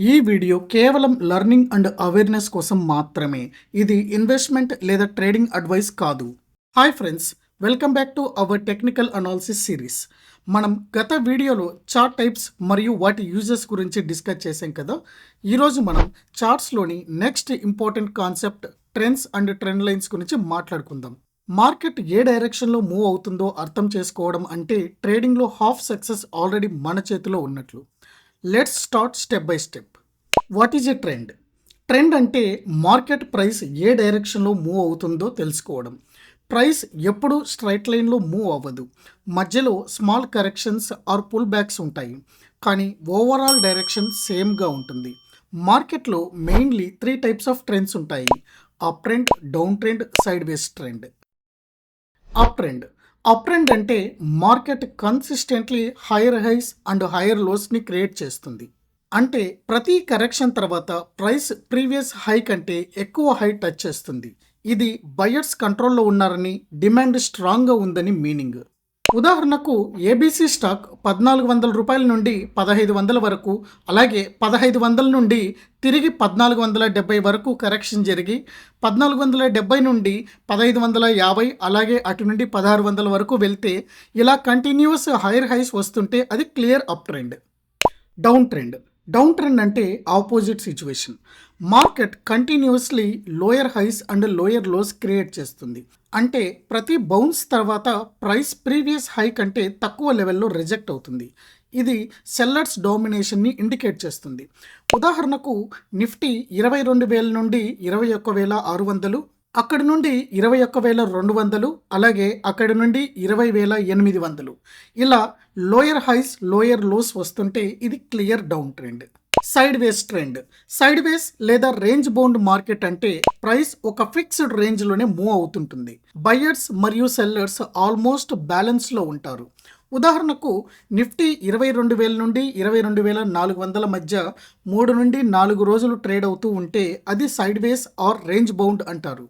ఈ వీడియో కేవలం learning and awareness కోసం మాత్రమే. ఇది ఇన్వెస్ట్మెంట్ లేదా ట్రేడింగ్ అడ్వైస్ కాదు. Hi friends welcome back to our technical analysis series. మనం గత వీడియోలో చార్ట్ టైప్స్ మరియు వాటి యూజెస్ గురించి డిస్కస్ చేసాం కదా? ఈరోజు మనం చార్ట్స్లోని next important concept trends and trend lines గురించి మాట్లాడుకుందాం. మార్కెట్ ఏ డైరెక్షన్లో మూవ్ అవుతుందో అర్థం చేసుకోవడం అంటే ట్రేడింగ్లో హాఫ్ సక్సెస్ ఆల్రెడీ మన చేతిలో ఉన్నట్లు. Let's start step by step what is a trend trend అంటే మార్కెట్ ప్రైస్ ఏ డైరెక్షన్లో మూవ్ అవుతుందో తెలుసుకోవడం. ప్రైస్ ఎప్పుడు స్ట్రైట్ లైన్లో మూవ్ అవ్వదు. మధ్యలో small corrections or pull backs ఉంటాయి. కానీ ఓవరాల్ డైరెక్షన్ సేమ్గా ఉంటుంది. మార్కెట్లో mainly three types of trends ఉంటాయి. Up trend down trend sideways trend. Up trend. Up trend అంటే market consistently higher highs and higher లోస్ని create చేస్తుంది. అంటే ప్రతి కరెక్షన్ తర్వాత ప్రైస్ ప్రీవియస్ హై కంటే ఎక్కువ హై టచ్ చేస్తుంది. ఇది బయర్స్ కంట్రోల్లో ఉన్నారని డిమాండ్ స్ట్రాంగ్గా ఉందని మీనింగ్ ఉదాహరణకు ఏబీసీ స్టాక్ పద్నాలుగు వందల రూపాయల నుండి పదహైదు వందల వరకు అలాగే పదహైదు వందల నుండి తిరిగి పద్నాలుగు వందల డెబ్బై వరకు కరెక్షన్ జరిగి పద్నాలుగు వందల డెబ్బై నుండి పదహైదు వందల యాభై అలాగే అటు నుండి పదహారు వందల వరకు వెళ్తే ఇలా కంటిన్యూస్ హైర్ హైస్ వస్తుంటే అది clear up trend down trend. Down trend అంటే opposite situation. Market continuously lower highs and lower lows create చేస్తుంది. అంటే ప్రతి బౌన్స్ తర్వాత ప్రైస్ ప్రీవియస్ హై కంటే తక్కువ లెవెల్లో రిజెక్ట్ అవుతుంది. ఇది సెల్లర్స్ డామినేషన్ని ఇండికేట్ చేస్తుంది. ఉదాహరణకు నిఫ్టీ ఇరవై రెండు వేల నుండి ఇరవై ఒక్క వేల ఆరు వందలు అక్కడి నుండి ఇరవై ఒక్క వేల రెండు వందలు అలాగే అక్కడి నుండి ఇరవై వేల ఎనిమిది వందలు. ఇలా లోయర్ హైస్ లోయర్ లోస్ వస్తుంటే ఇది clear down trend. Sideways trend. Sideways లేదా రేంజ్ బౌండ్ మార్కెట్ అంటే ప్రైస్ ఒక ఫిక్స్డ్ రేంజ్లోనే మూవ్ అవుతుంటుంది. బయర్స్ మరియు సెల్లర్స్ ఆల్మోస్ట్ బ్యాలెన్స్లో ఉంటారు. ఉదాహరణకు నిఫ్టీ ఇరవై రెండు వేల నుండి ఇరవై రెండు వేల నాలుగు వందల మధ్య మూడు నుండి నాలుగు రోజులు ట్రేడ్ అవుతూ ఉంటే అది sideways or range bound అంటారు.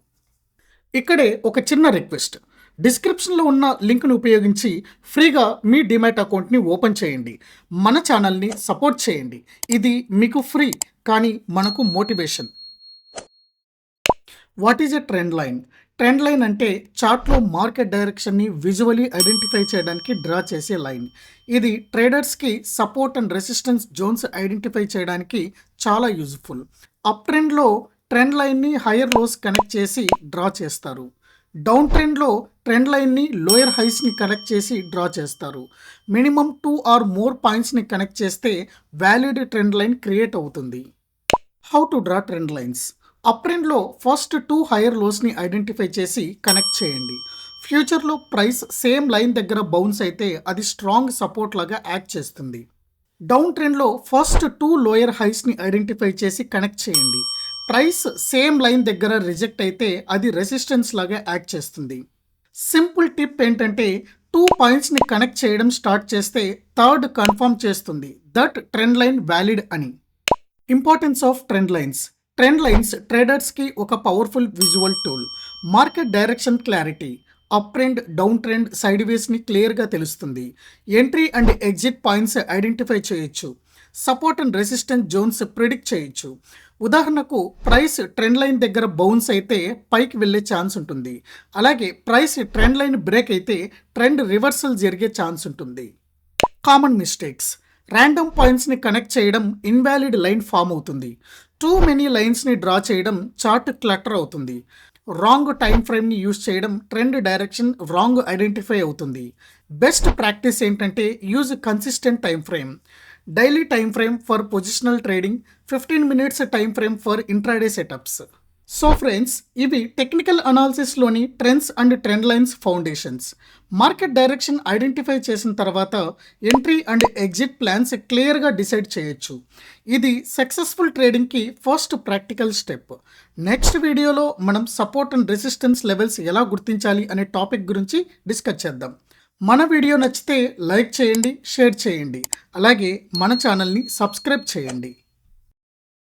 ఇక్కడే ఒక చిన్న రిక్వెస్ట్. డిస్క్రిప్షన్లో ఉన్న లింక్ను ఉపయోగించి ఫ్రీగా మీ డిమాట్ అకౌంట్ని ఓపెన్ చేయండి. మన ఛానల్ని సపోర్ట్ చేయండి. ఇది మీకు ఫ్రీ కానీ మనకు motivation. What is a trend line? Trend line అంటే చార్ట్లో మార్కెట్ డైరెక్షన్ని విజువలీ ఐడెంటిఫై చేయడానికి డ్రా చేసే లైన్. ఇది ట్రేడర్స్కి support and resistance zones identify చేయడానికి చాలా యూజ్ఫుల్. అప్ ట్రెండ్లో ట్రెండ్ లైన్ని హయ్యర్ లోస్ కనెక్ట్ చేసి డ్రా చేస్తారు. డౌన్ ట్రెండ్లో ట్రెండ్ లైన్ని లోయర్ హైస్ని కనెక్ట్ చేసి డ్రా చేస్తారు. మినిమం టూ ఆర్ మోర్ పాయింట్స్ని కనెక్ట్ చేస్తే వ్యాలిడ్ ట్రెండ్ లైన్ క్రియేట్ అవుతుంది. How to draw trend lines? Up ట్రెండ్లో ఫస్ట్ టూ హైయర్ లోస్ని ఐడెంటిఫై చేసి కనెక్ట్ చేయండి. ఫ్యూచర్లో ప్రైస్ సేమ్ లైన్ దగ్గర బౌన్స్ అయితే అది స్ట్రాంగ్ సపోర్ట్ లాగా యాక్ట్ చేస్తుంది. డౌన్ ట్రెండ్లో ఫస్ట్ టూ లోయర్ హైస్ని ఐడెంటిఫై చేసి కనెక్ట్ చేయండి. ప్రైస్ సేమ్ లైన్ దగ్గర రిజెక్ట్ అయితే అది రెసిస్టెన్స్ లాగా యాక్ట్ చేస్తుంది. సింపుల్ టిప్ ఏంటంటే టూ పాయింట్స్ని కనెక్ట్ చేయడం స్టార్ట్ చేస్తే థర్డ్ కన్ఫర్మ్ చేస్తుంది. దట్ ట్రెండ్ లైన్ వ్యాలిడ్ అని. Importance of trend lines. Trend lines ట్రేడర్స్కి ఒక powerful visual tool. Market direction clarity. Up trend down trend side వేస్ని క్లియర్గా తెలుస్తుంది. Entry and exit points identify చేయొచ్చు. Support and resistance zones predict చేయొచ్చు. ఉదాహరణకు price trend line దగ్గర bounce అయితే పైకి వెళ్ళే ఛాన్స్ ఉంటుంది. అలాగే ప్రైస్ ట్రెండ్ లైన్ బ్రేక్ అయితే ట్రెండ్ రివర్సల్ జరిగే ఛాన్స్ ఉంటుంది. Common mistakes. ర్యాండమ్ పాయింట్స్ని కనెక్ట్ చేయడం ఇన్వాలిడ్ లైన్ ఫామ్ అవుతుంది. టూ మెనీ లైన్స్ని డ్రా చేయడం చార్ట్ క్లటర్ అవుతుంది. రాంగ్ టైం ఫ్రేమ్ని యూజ్ చేయడం ట్రెండ్ డైరెక్షన్ రాంగ్ ఐడెంటిఫై అవుతుంది. బెస్ట్ ప్రాక్టీస్ ఏంటంటే use consistent time frame. Daily time frame for positional trading fifteen minutes time frame for intraday setups so friends ఇవి technical అనాలిసిస్లోని trends and trend lines foundations market direction identify చేసిన తర్వాత entry and exit plans క్లియర్గా decide చేయొచ్చు. ఇది successful ట్రేడింగ్కి first practical step next వీడియోలో మనం support and resistance levels ఎలా గుర్తించాలి అనే టాపిక్ గురించి డిస్కస్ చేద్దాం. మన వీడియో నచ్చితే లైక్ చేయండి షేర్ చేయండి. అలాగే మన ఛానల్ని సబ్స్క్రైబ్ చేయండి.